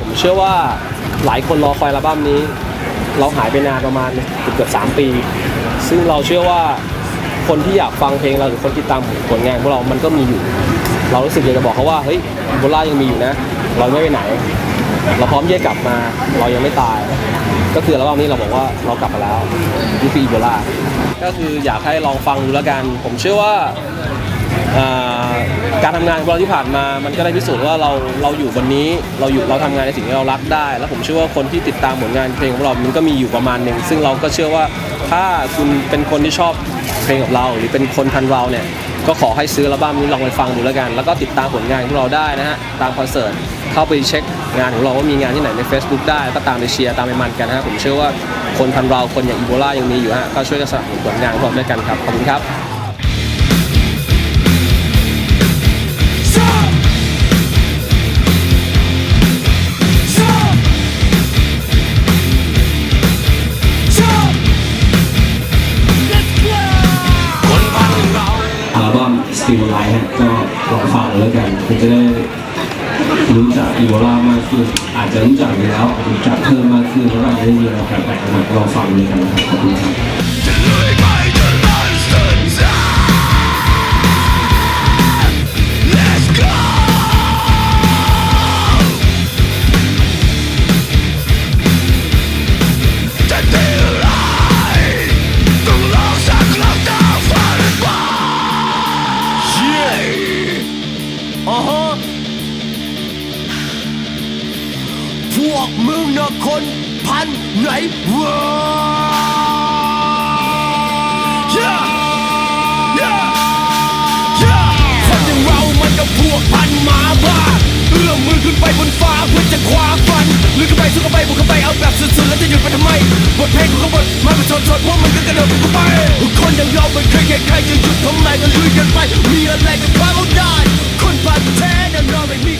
ผมเชื่อว่าหลายคนรอคอยอัลบั้มนี้ เราหายไปนานประมาณเกือบเกือบสามปี ซึ่งเราเชื่อว่าคนที่อยากฟังเพลงเราหรือคนติดตามผลงานพวกเรามันก็มีอยู่ เรารู้สึกอยากจะบอกเขาว่าเฮ้ยโบล่ายังมีอยู่นะ เราไม่ไปไหน เราพร้อมที่จะกลับมา เรายังไม่ตาย ก็คืออัลบั้มนี้เราบอกว่าเรากลับมาแล้วนี่คืออีโบลาก็คืออยากให้ลองฟังดูแล้วกัน ผมเชื่อว่า การทำงานของเราที่ผ่านมามันก็ได้พิสูจน์ว่าเราเราอยู่บนนี้เราอยู่เราทำงานในสิ่งที่เรารักได้ แล้วผมเชื่อว่าคนที่ติดตามผลงานเพลงของเรา มันก็มีอยู่ประมาณหนึ่งซึ่งเราก็เชื่อว่าถ้าคุณเป็นคนที่ชอบเพลงของเรา หรือเป็นคนทันเราเนี่ยก็ขอให้ซื้ออัลบั้มนี้ลองไปฟังดูแล้วกัน แล้วก็ติดตามผลงานของเราได้นะฮะตามคอนเสิร์ตเข้าไปเช็คงานของเราว่ามีงานที่ไหนใน Facebook ได้แล้วก็ตามไปเชียร์ตามไปมันกันนะฮะผมเชื่อว่าคนทันเราคนอย่างอีโบลายังมีอยู่ฮะก็ช่วยกันสนับสนุนผลงานของเราด้วยกันครับขอบคุณครับ ม Still Alive ฮะก็ลองฟังแล้วกันคุณจะได้รู้จักอีโบลามากขึ้น อาจจะรู้จักอยู่แล้วรู้จักเพิ่มมากขึ้นแล้วก็อาจจะได้มีอะไรแปลกๆลองฟังเลยกันนะครับขอบคุณครับ วกมึงนะคนพันไหนวะ Yeah Yeah Yeah คนอย่างเรามันกับพวกพันหมาบ้า เอื้อมมือขึ้นไปบนฟ้าเพื่อจะคว้าฟันลุยเข้าไปสู้เข้าไปบุกเข้าไปเอาแบบสุดๆแล้วจะหยุดไปทำไม บทเพลงของเขาบทมาเป็นชนชนพวกมันก็กระโดดเข้าไป คนอย่างเราไม่เคยแค่ใครจะหยุดทำไมก็ลุยกันไป มีอะไรก็คว้าเอาได้ คนปั้นเท่ยังนอนไม่